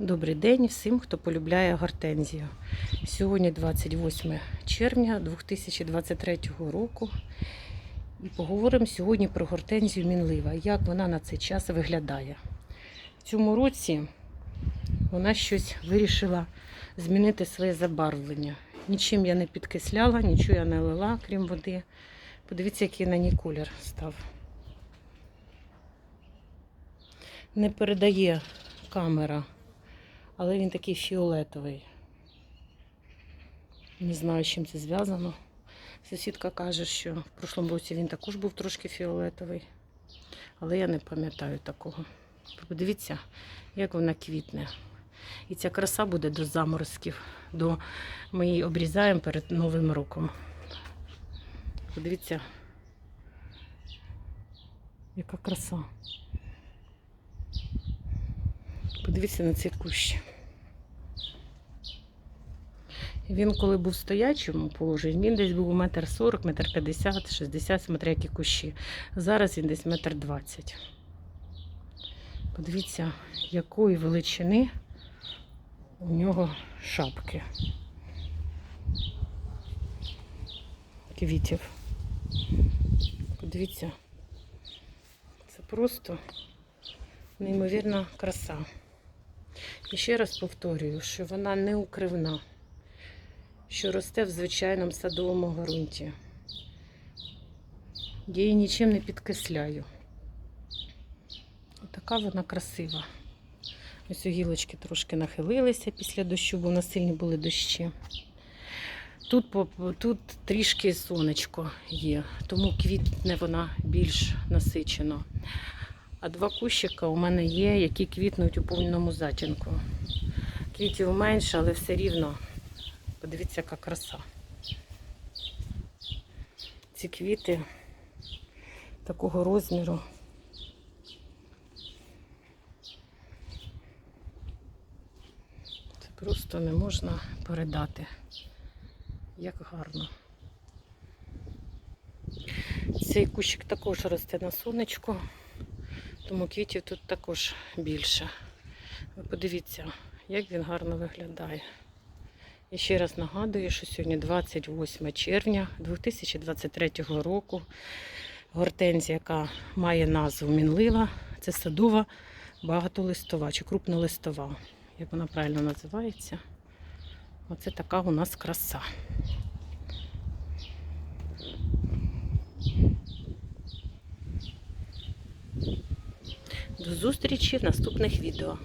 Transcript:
Добрий день всім, хто полюбляє гортензію. Сьогодні 28 червня 2023 року. І поговоримо сьогодні про гортензію мінлива, як вона на цей час виглядає. В цьому році вона щось вирішила змінити своє забарвлення. Нічим я не підкисляла, нічого я не лила, крім води. Подивіться, який на ній колір став. Не передає камера але він такий фіолетовий. Не знаю, з чим це зв'язано. Сусідка каже, що в прошлому році він також був трошки фіолетовий, але я не пам'ятаю такого. Подивіться, як вона квітне. І ця краса буде до заморозків. До... Ми її обрізаємо перед Новим роком. Подивіться, яка краса. Подивіться на цей кущ. Він, коли був в стоячому положенні, він десь був метр сорок, метр п'ятдесят, шістдесят, смотря які кущі. Зараз він десь метр двадцять. Подивіться, якої величини у нього шапки. Квітів. Подивіться, це просто неймовірна краса. І ще раз повторюю, що вона не укривна, що росте в звичайному садовому ґрунті. Я її нічим не підкисляю. Така вона красива. Ось у гілочки трошки нахилилися після дощу, бо в нас сильні були дощі. Тут, тут трішки сонечко є, тому квітне вона більш насичено. А два кущика у мене є, які квітнуть у повному затінку. Квітів менше, але все рівно. Подивіться, яка краса. Ці квіти такого розміру. Це просто не можна передати. Як гарно. Цей кущик також росте на сонечку тому квітів тут також більше. Ви подивіться, як він гарно виглядає. І ще раз нагадую, що сьогодні 28 червня 2023 року. Гортензія, яка має назву мінлива, це садова багатолистова чи крупнолистова. Як вона правильно називається? Оце така у нас краса. До зустрічі в наступних відео.